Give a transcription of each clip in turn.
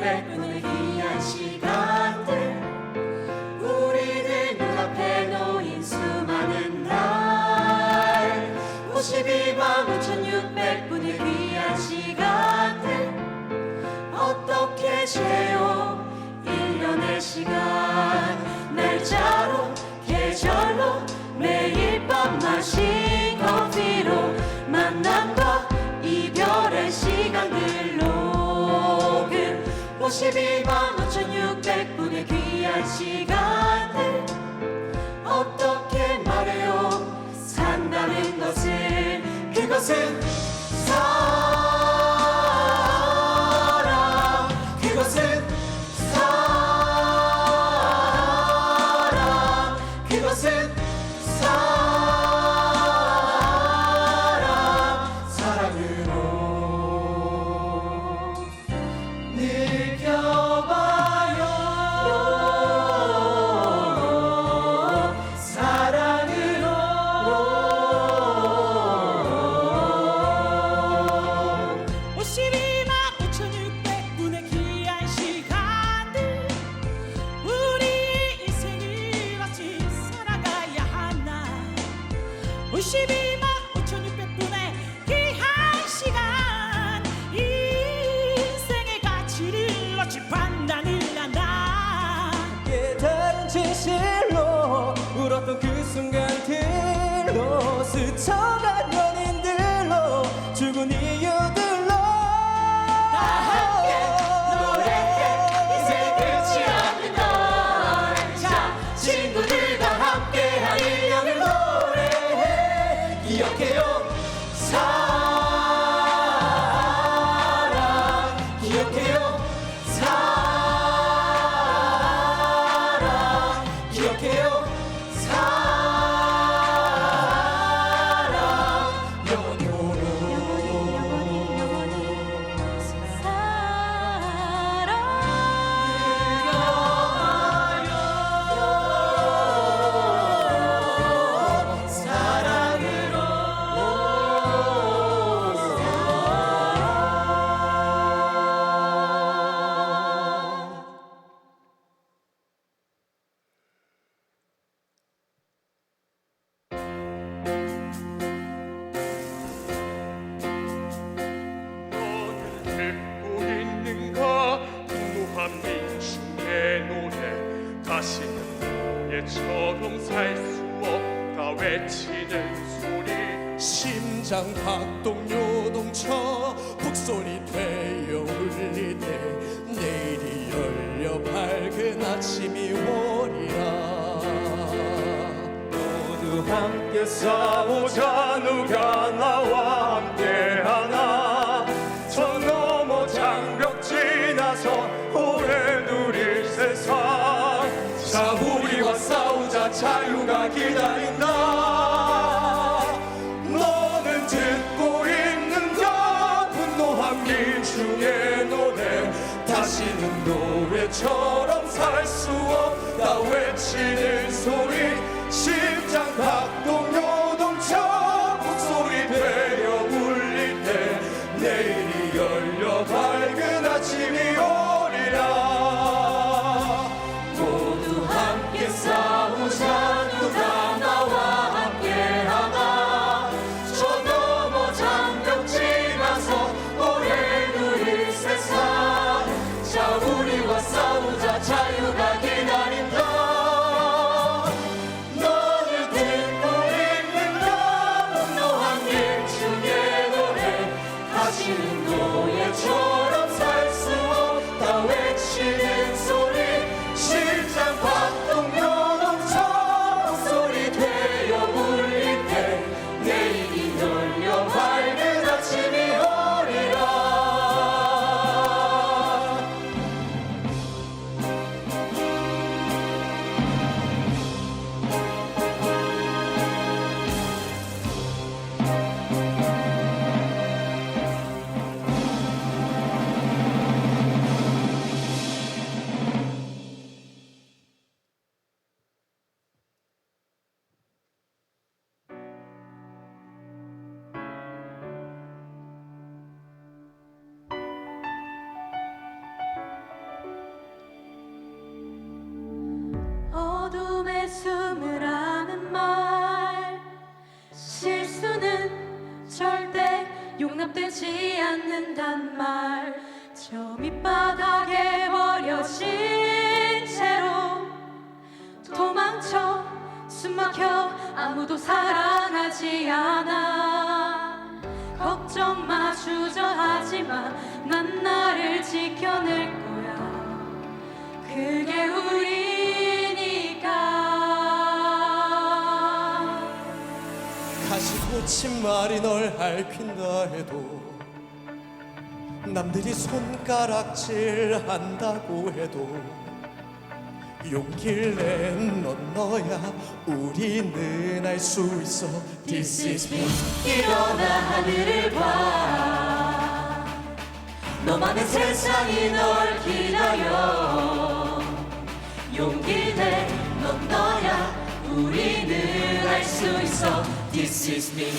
1600분의 귀한 시간들. 우리들 눈앞에 놓인 수많은 날. 52만 5600분의 귀한 시간들. 어떻게 재요? 1년의 시간 52만 5600분의 귀한 시간들 어떻게 말해요? 산다는 것을 그것은 52만 5,600분의 귀한 시간. 인생의 가치를 놓칠 판단을 한다. 깨달은 진실로 울었던 그 순간들로 스쳐간 예처럼 살 수 없다 외치는 소리. 심장 박동 요동쳐 북소리 되어 울릴 때 내일이 열려 밝은 아침이 오리라. 모두 함께 싸우자. 누가 나와 함께 하나? 저 너머 장벽 지나서 오래 누릴 세상 자 우리와 싸우자 자유가 기다린다. 너는 듣고 있는가 분노한 민중의 노래. 다시는 노래처럼 살 수 없다 외치는 용납되지 않는단 말. 저 밑바닥에 버려진 채로 도망쳐 숨막혀 아무도 사랑하지 않아. 걱정 마 주저하지 마난 나를 지켜낼 거야. 그게 우리 가시고 치마리 널 핥힌다 해도 남들이 손가락질 한다고 해도 용기를 낸넌 너야. 우리는 알 수 있어. This is me. 일어나 하늘을 봐. 너만의 세상이 널 기다려. 용기 내넌 너야 우리는 알 수 있어 This is me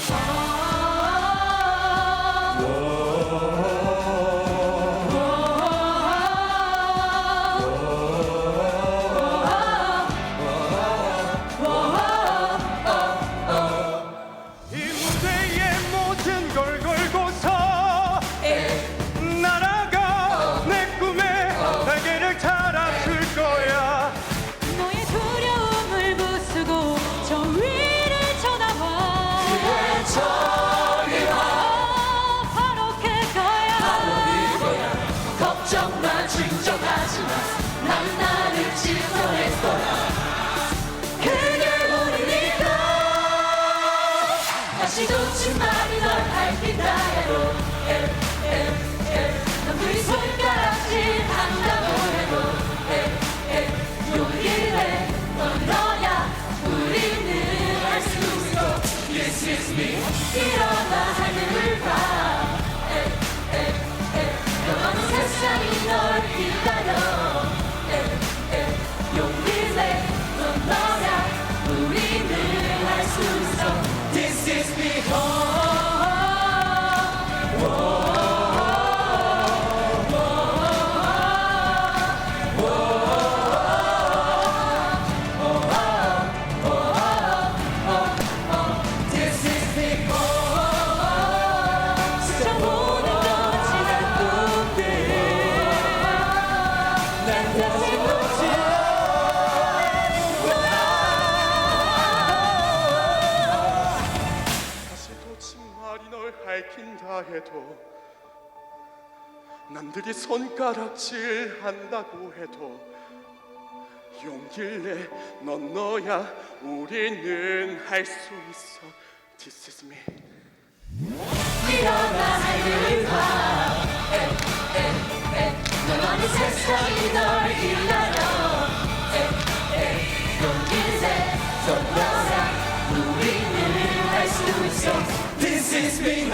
치마리 널 밟힌다 해도 남들이 손가락질 한다고 해도 용기를 내넌 너야 우리는 알 수 있어 This is me. 일어 Come. 남들이 손가락질 한다고 해도 용기를 내 넌 너야 우리는 할 수 있어. This is me. 일어나 하늘을 봐 너만의 세상이 널 기다려 용기를 내넌 너야 우리는 할 수 있어. This is me